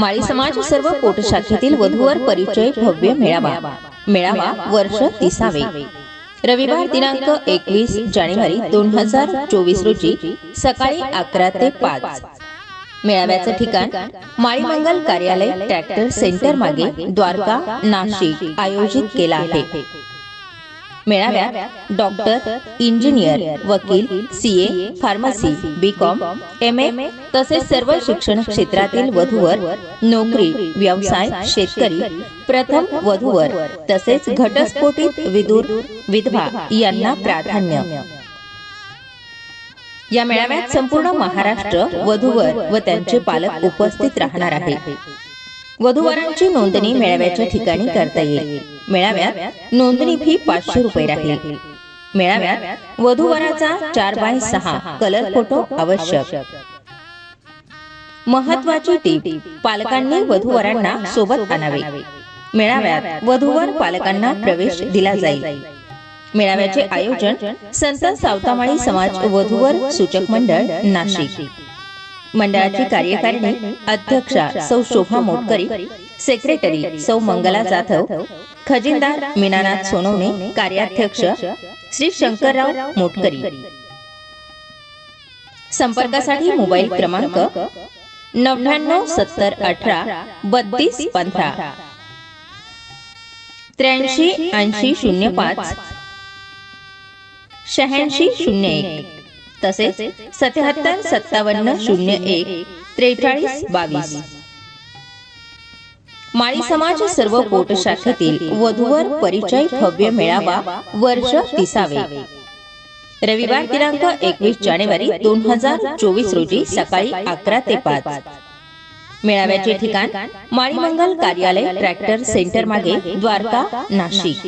माळी समाज सर्व पोटशाखेतील वधूवर परिचय भव्य मेळावा. मेळावा. वर्ष तिसावे रविवार दिनांक एकवीस जानेवारी दोन हजार चोवीस रोजी सकाळी अकरा ते पाच. मेळाव्याचं ठिकाण माळीमंगल कार्यालय ट्रॅक्टर सेंटर मागे द्वारका नाशिक आयोजित केला आहे. मेळाव्यात डॉक्टर इंजिनियर वकील CA pharmacy B com M A तसेच सर्व शिक्षण क्षेत्रातील वधूवर नोकरी व्यवसाय शेतकरी प्रथम वधूवर तसेच घटस्फोटित विदूर विधवा यांना प्राधान्य. या मेळाव्यात संपूर्ण महाराष्ट्र वधूवर व त्यांचे पालक उपस्थित राहणार आहे वधूवरांची नोंदणी मेळाव्याच्या ठिकाणी करता येईल. मेळाव्यात नोंदणी फी पाचशे रुपये राहील. मेळाव्यात वधूवराचा चार बाय सहा कलर फोटो आवश्यक. महत्वाची टीप पालकांनी वधूवरांना सोबत आणावे. मेळाव्यात वधूवर पालकांना प्रवेश दिला जाईल. मेळाव्याचे आयोजन संत सावतामाळी समाज वधूवर सूचक मंडळ नाशिक. मंडळाची कार्यकारिणी अध्यक्षा सौ शोभा मोटकरी सेक्रेटरी सौ मंगला जाधव खजिनदार मीनानाथ सोनवणे कार्याध्यक्ष श्री शंकरराव मोटकरी. संपर्कासाठी मोबाईल क्रमांक नव्याण्णव सत्तर अठरा बत्तीस पंधरा. त्र्याऐंशी ऐंशी शून्य पाच. शहाऐंशी शून्य एक. तसेच सत्याहत्तर सत्तावन्न शून्य एक त्रेचाळीस बावीस. माळी समाज सर्व पोट शाखेतील वधूवर परिचय भव्य मेळावा वर्ष तिसावे रविवार दिनांक एकवीस जानेवारी दोन हजार चोवीस रोजी सकाळी अकरा ते पाच. मेळाव्याचे ठिकाण माळीमंगल कार्यालय ट्रॅक्टर सेंटर मागे द्वारका नाशिक.